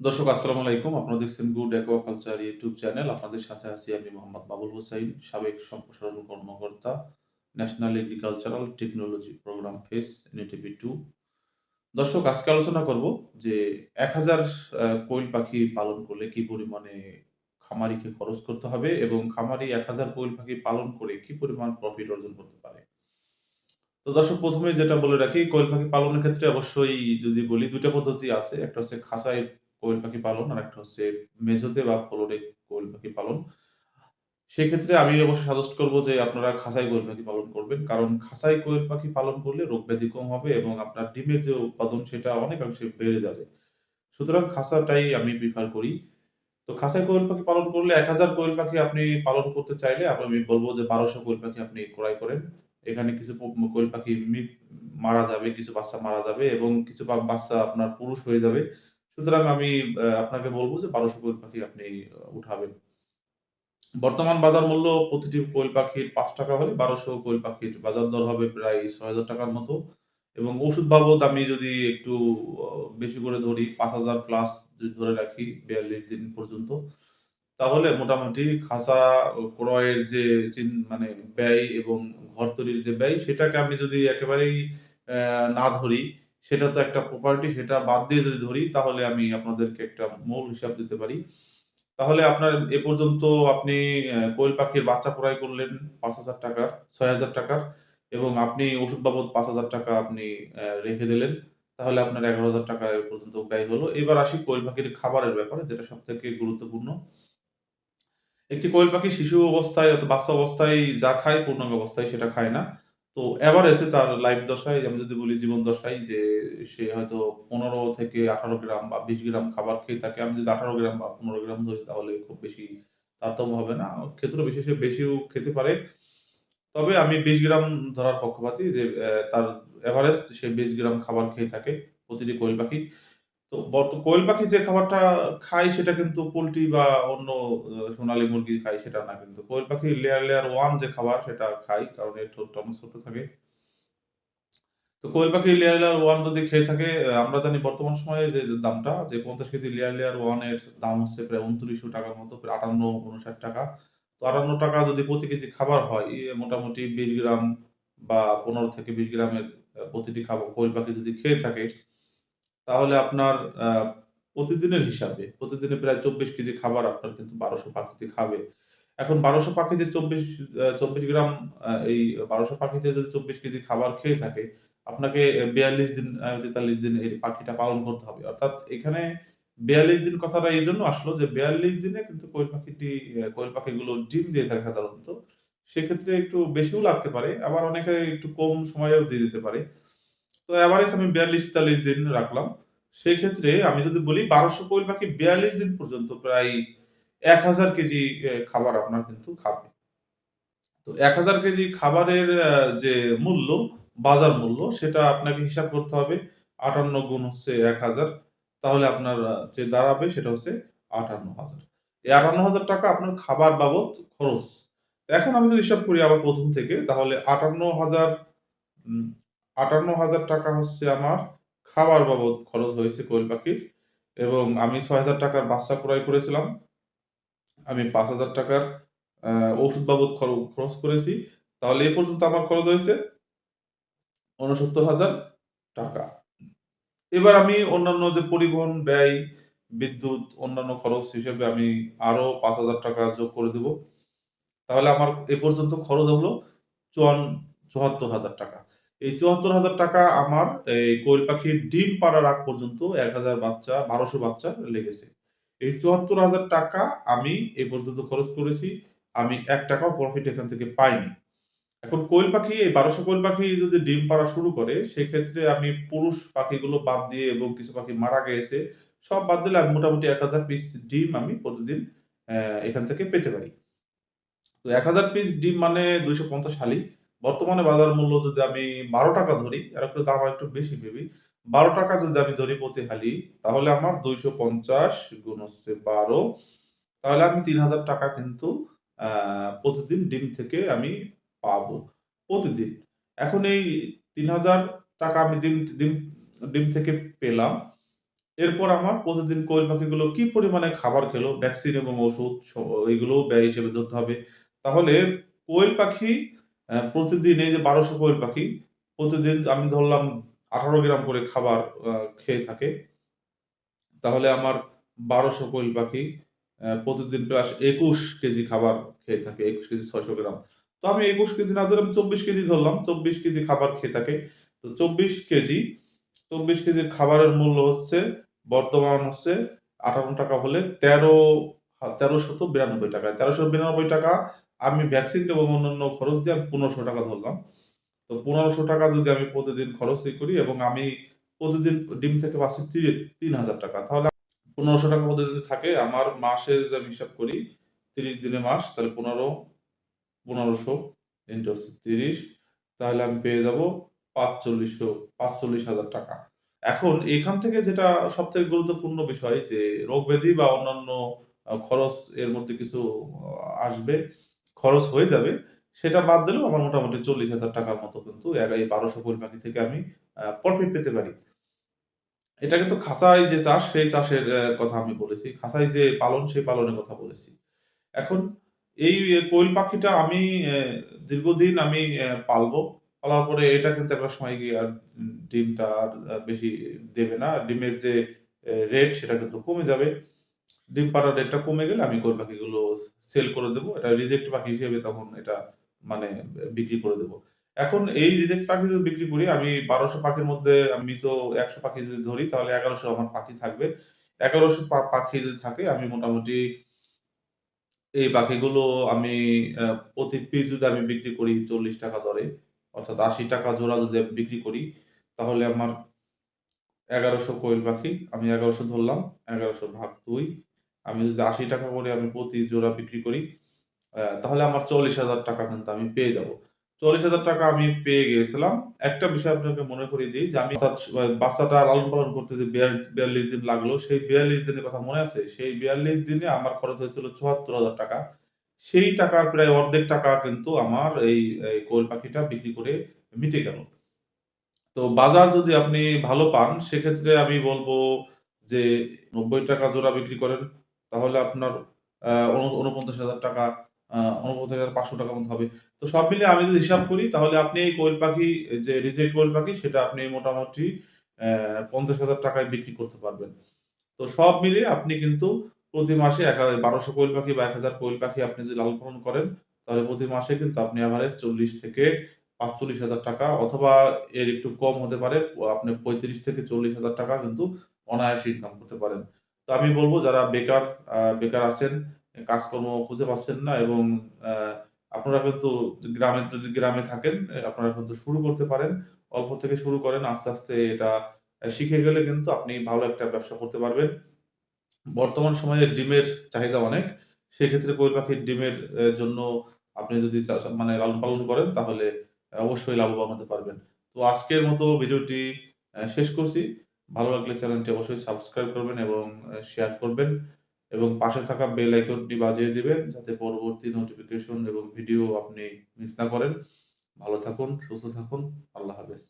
দর্শক, আসসালামু আলাইকুম। আপনারা দেখছেন গুড অ্যাকোয়াকালচার ইউটিউব চ্যানেল আপনাদের সাথে আছি আমি মোহাম্মদ বাবুল হোসাইন সাবেক সম্প্রসারণ কর্মকর্তা national agricultural technology programme phase NATP two দর্শক, আজকে আলোচনা করব যে এক হাজার কোয়েল পাখি পালন করলে কি পরিমাণে খামারিকে খরচ করতে হবে এবং খামারি এক হাজার কোয়েল পাখি পালন করে কি পরিমাণ প্রফিট অর্জন করতে পারে? তো দর্শক, প্রথমে যেটা বলে রাখি, কোয়েল পাখি পালনের ক্ষেত্রে অবশ্যই যদি বলি দুইটা পদ্ধতি আছে। একটা হচ্ছে খাঁচায় কোয়েল পাখি পালন আর একটা হচ্ছে মেঝোতে বা ফ্লোরে কোয়েল পাখি পালন সেক্ষেত্রে আমি অবশ্যই সাজেস্ট করব যে আপনারা খাঁচায় কোয়েল পাখি পালন করবেন কারণ খাঁচায় কোয়েল পাখি পালন করলে রোগ ব্যাধি কম হবে এবং আপনার ডিমের যে উৎপাদন সেটা অনেকাংশে বেড়ে যাবে সুতরাং খাঁচাটাই আমি প্রিফার করি তো খাঁচায় কোয়েল পাখি পালন করলে ১,০০০ কোয়েল পাখি আপনি পালন করতে চাইলে আমি বলব যে বারোশো কোয়েল পাখি আপনি ক্রয় করেন। এখানে কিছু কোয়েল পাখি মারা যাবে, কিছু বাচ্চা মারা যাবে এবং কিছু বাচ্চা আপনার পুরুষ হয়ে যাবে। সুতরাং আমি আপনাকে বলব যে বারোশো কোয়েল পাখি আপনি উঠাবেন। বর্তমান বাজার মূল্য প্রতিটি কোয়েল পাখির পাঁচ টাকা হলে বারোশো কোয়েল পাখির বাজার দর হবে প্রায় ৳৬,০০০ টাকার মতো এবং ওষুধ বাবদ আমি যদি একটু বেশি করে ধরি ৫,০০০ প্লাস যদি ধরে রাখি ৪২ দিন পর্যন্ত। তাহলে মোটামুটি ও ক্রয়ের যে মানে ব্যয় এবং ঘর তৈরির যে ব্যয় সেটাকে আমি যদি একেবারেই না ধরি, সেটা তো একটা প্রপার্টি সেটা বাদ দিয়ে যদি ধরি তাহলে আমি আপনাদেরকে একটা মূল হিসাব দিতে পারি। তাহলে আপনার এ পর্যন্ত আপনি কোয়েল পাখির বাচ্চা ক্রয় করলেন ৳৫,০০০ ৳৬,০০০ এবং আপনি ওষুধ বাবদ ৳৫,০০০ আপনি অ্যা রেখে দিলেন। তাহলে আপনার ৳১১,০০০ এ পর্যন্ত ব্যয় হলো। এবার আসি কোয়েল পাখির খাবারের ব্যাপারে যেটা সব থেকে গুরুত্বপূর্ণ। একটি কোয়েল পাখি শিশু অবস্থায় অথবা বাচ্চা অবস্থায় যা খায় পূর্ণাঙ্গ অবস্থায় সেটা খায় না। তো এভারেজে তার লাইফ দশায় আমি যদি বলি জীবন দশায় যে সে হয়তো ১৫ থেকে ১৮ গ্রাম বা ২০ গ্রাম খাবার খেয়ে থাকে। আমি যদি ১৮ গ্রাম বা ১৫ গ্রাম ধরি তাহলে খুব বেশি তারতম্য হবে না। ক্ষেত্র বিশেষে বেশিও খেতে পারে। তবে আমি ২০ গ্রাম ধরার পক্ষপাতি যে তার এভারেস্ট সে ২০ গ্রাম খাবার খেয়ে থাকে প্রতিটি কোয়েল পাখি। তো বর্ত কোয়েল পাখি যে খাবারটা খায় সেটা কিন্তু পোলট্রি বা অন্য সোনালী মুরগি খায় সেটা না কিন্তু। কোয়েল পাখি লেয়ার, লেয়ার ওয়ান যে খাবার সেটা খায়। কারণ এর ঠোঁটটা অনেক ছোট থাকে। তো কোয়েল পাখি লেয়ার, লেয়ার ওয়ান যদি খেয়ে থাকে আমরা জানি বর্তমান সময়ে যে দামটা যে ৫০ কেজি লেয়ার, লেয়ার 1 এর দাম হচ্ছে প্রায় ৳২৯০০ মতো প্রায় ৳৫৮-৫৯ তো ৳৫৮ যদি প্রতি কেজি খাবার হয় মোটামুটি ২০ গ্রাম বা ১৫ থেকে ২০ গ্রামের প্রতিটি খাবার কোয়েল পাখি যদি খেয়ে থাকে তাহলে আপনার প্রতিদিনের হিসাবে, প্রতিদিনে প্রায় ২৪ কেজি খাবার আপনার কিন্তু বারোশো পাখিতে খাবে। এখন বারোশো পাখিতে চব্বিশ চব্বিশ গ্রাম এই বারোশো পাখিতে যদি ২৪ কেজি খাবার খেয়ে থাকে, আপনাকে বিয়াল্লিশ দিন তেতাল্লিশ ৪৩ দিন এই পাখিটা পালন করতে হবে। অর্থাৎ এখানে ৪২ দিন কথাটা এই জন্য আসলো যে ৪২ দিনে কিন্তু কোয়েল পাখিটি কোয়েল পাখিগুলো ডিম দিয়ে থাকে সাধারণত। সেক্ষেত্রে একটু বেশিও লাগতে পারে। আবার অনেকে একটু কম সময়েও দিয়ে দিতে পারে। তো অ্যাভারেজ আমি ৪২-৪৩ দিন রাখলাম। সেক্ষেত্রে আমি যদি বলি বারোশো কোয়েল পাখি ৪২ দিন পর্যন্ত প্রায় ১,০০০ কেজি খাবার আপনার কিন্তু খাবে। তো ১,০০০ কেজি খাবারের যে মূল্য, বাজার মূল্য সেটা আপনাকে হিসাব করতে হবে। ৫৮ গুণ হচ্ছে ১,০০০ তাহলে আপনার যে দাঁড়াবে সেটা হচ্ছে ৫৮,০০০ এই ৳৫৮,০০০ আপনার খাবার বাবদ খরচ। এখন আমি যদি হিসাব করি আবার প্রথম থেকে তাহলে ৫৮,০০০ উম ৳৫৮,০০০ হচ্ছে আমার খাবার বাবদ খরচ হয়েছে কোয়েল পাখির এবং আমি ছয় হাজার টাকার বাচ্চা ক্রয় করেছিলাম। আমি পাঁচ হাজার টাকার ওষুধ বাবদ খর খরচ করেছি। তাহলে এ পর্যন্ত আমার খরচ হয়েছে ৳৬৯,০০০ এবার আমি অন্যান্য যে পরিবহন ব্যয়, বিদ্যুৎ, অন্যান্য খরচ হিসেবে আমি আরও ৳৫,০০০ যোগ করে দেব। তাহলে আমার এ পর্যন্ত খরচ হলো চুয়ান ৳৭৪,০০০ এই ৳৭৪,০০০ আমার এই কোয়েল পাখির ডিম পাড়ার আগ পর্যন্ত ১,০০০ বাচ্চা বারোশো বাচ্চা লেগেছে। এই ৳৭৪,০০০ আমি এ পর্যন্ত খরচ করেছি। আমি এক টাকাও প্রফিট এখান থেকে পাইনি। এখন কোয়েল পাখি এই বারোশো কোয়েল পাখি যদি ডিম পাড়া শুরু করে সেক্ষেত্রে আমি পুরুষ পাখিগুলো বাদ দিয়ে এবং কিছু পাখি মারা গিয়েছে, সব বাদ দিলে আমি মোটামুটি ১,০০০ পিস ডিম আমি প্রতিদিন এখান থেকে পেতে পারি। তো ১,০০০ পিস ডিম মানে ২৫০ হালি। বর্তমানে বাজার মূল্য যদি আমি ৳১২ ধরি, আর একটু দাম আরেকটু বেশি ভেবি বারো টাকা যদি আমি ধরি প্রতি হালি, তাহলে আমার ২৫০ গুণ হচ্ছে ১২ তাহলে আমি ৳৩,০০০ কিন্তু প্রতিদিন ডিম থেকে আমি পাবো। প্রতিদিন। এখন এই ৳৩,০০০ আমি ডিম ডিম ডিম থেকে পেলাম। এরপর আমার প্রতিদিন কোয়েল পাখিগুলো কি পরিমাণে খাবার খেলো, ভ্যাকসিন এবং ওষুধ এগুলোও ব্যয় হিসেবে ধরতে হবে। তাহলে কোয়েল পাখি প্রতিদিন এই যে বারোশো কোয়েল পাখি, প্রতিদিন আমি ধরলাম ১৮ গ্রাম করে খাবার খেয়ে থাকে। তাহলে আমার বারোশো কোয়েল পাখি প্রতিদিন প্লাস ২১ কেজি খাবার খেয়ে থাকে। ২১ কেজি ৬০০ গ্রাম। তো আমি ২১ কেজি না ধরে আমি ২৪ কেজি ধরলাম। ২৪ কেজি খাবার খেয়ে থাকে। তো ২৪ কেজি ২৪ কেজির খাবারের মূল্য হচ্ছে বর্তমান হচ্ছে ৳৫৮ হলে ১৩ হা ৳১৩৯২ টাকা। ৳১৩৯২ আমি ভ্যাকসিন এবং অন্যান্য খরচ দিয়ে আমি ৳১৫০০ ধরলাম। তো ৳১৫০০ যদি আমি প্রতিদিন খরচ ই করি এবং আমি প্রতিদিন ডিম থেকে পাচ্ছি তিন হাজার টাকা তাহলে ৳১৫০০ প্রতিদিন থাকে আমার মাসে যদি আমি হিসাব করি ৩০ দিনে মাস তাহলে ১৫ ১৫০০ ইন্টু হচ্ছে ৩০ তাহলে আমি পেয়ে যাব ৪৫০০ ৳৪৫,০০০ এখন এখান থেকে যেটা সবথেকে গুরুত্বপূর্ণ বিষয় যে রোগ ব্যাধি বা অন্যান্য খরচ এর মধ্যে কিছু আসবে, খরচ হয়ে যাবে। সেটা বাদ দিলেও আমার মোটামুটি চল্লিশ হাজার টাকার মতো কিন্তু এই ১২০০ কোয়েল পাখি থেকে আমি প্রফিট পেতে পারি। এটা কিন্তু খাঁচায় যে চাষ, সেই চাষের কথা আমি বলেছি। খাঁচায় যে পালন, সেই পালনের কথা বলেছি। এখন এই কোয়েল পাখিটা আমি দীর্ঘদিন আমি পালবো। পালার পরে এটা কিন্তু একটা সময় গিয়ে আর ডিমটা আর বেশি দেবে না। ডিমের যে রেট সেটা কিন্তু কমে যাবে। ডিম পাড়ার রেটটা কমে গেলে আমি কোয়েল পাখিগুলো সেল করে দেব। এটা রিজেক্ট পাখি হিসেবে তখন এটা মানে বিক্রি করে দেব। এখন এই রিজেক্ট পাখি যদি বিক্রি করি, আমি বারোশো পাখির মধ্যে আমি তো ১০০ পাখি যদি ধরি, তাহলে এগারোশো আমার পাখি থাকবে। এগারোশো পাখি যদি থাকে, আমি মোটামুটি এই পাখিগুলো আমি প্রতি পিস যদি আমি বিক্রি করি ৳৪০ দরে, অর্থাৎ ৳৮০ জোড়া যদি বিক্রি করি, তাহলে আমার ১১০০ কোয়েল পাখি আমি এগারোশো ধরলাম। এগারোশো ভাগ দুই আমি যদি ৳৮০ করে আমি প্রতি জোড়া বিক্রি করি তাহলে আমার ৳৪০,০০০ কিন্তু আমি পেয়ে যাব। ৳৪০,০০০ আমি পেয়ে গিয়েছিলাম। একটা বিষয় আপনাকে মনে করিয়ে দিই যে আমি বাচ্চাটা লালন-পালন করতে যে বিয়াল্লিশ দিন লাগল সেই ৪২ দিনের কথা মনে আছে? সেই ৪২ দিনে আমার খরচ হয়েছিল ৳৭৪,০০০ সেই টাকার প্রায় অর্ধেক টাকা কিন্তু আমার এই কোয়েল পাখিটা বিক্রি করে মিটে গেল। তো বাজার যদি আপনি ভালো পান সেক্ষেত্রে আমি বলব যে ৳৯০ জোড়া বিক্রি করেন। তাহলে আপনার আ ঊন ৳৪৯,০০০ আ ৳৪৯,৫০০ মতো হবে। তো সব মিলিয়ে আমি যদি হিসাব করি তাহলে আপনি এই কোয়েল পাখি যে রিজেক্ট কোয়েল পাখি সেটা আপনি মোটামুটি অ্যা ৳৫০,০০০ য় বিক্রি করতে পারবেন। তো সব মিলিয়ে আপনি কিন্তু প্রতি মাসে এক হা ১২০০ কোয়েল পাখি বা ১০০০ কোয়েল পাখি আপনি যদি লালন-পালন করেন তাহলে প্রতি মাসে কিন্তু আপনি এভারেজ ৪০ থেকে ৳৪৫,০০০ অথবা এর একটু কম হতে পারে। আপনি ৩৫ থেকে ৳৪০,০০০ কিন্তু অনায়াসে ইনকাম করতে পারেন। তো আমি বলব যারা বেকার বেকার আছেন, কাজকর্ম খুঁজে পাচ্ছেন না এবং আপনারা কিন্তু গ্রামে যদি গ্রামে থাকেন আপনারা কিন্তু শুরু করতে পারেন। অল্প থেকে শুরু করেন। আস্তে, আস্তে এটা শিখে গেলে কিন্তু আপনি ভালো একটা ব্যবসা করতে পারবেন। বর্তমান সময়ে ডিমের চাহিদা অনেক। সেক্ষেত্রে কোয়েল পাখির ডিমের জন্য আপনি যদি মানে লালন-পালন করেন তাহলে অবশ্যই লাভবান হতে পারবেন। তো আজকের মতো ভিডিওটি শেষ করছি। ভালো লাগলে চ্যানেলটি অবশ্যই সাবস্ক্রাইব করবেন এবং শেয়ার করবেন এবং পাশে থাকা বেল আইকনটি বাজিয়ে দিবেন যাতে পরবর্তী নোটিফিকেশন এবং ভিডিও আপনি মিস না করেন। ভালো থাকুন, সুস্থ থাকুন। আল্লাহ হাফেজ।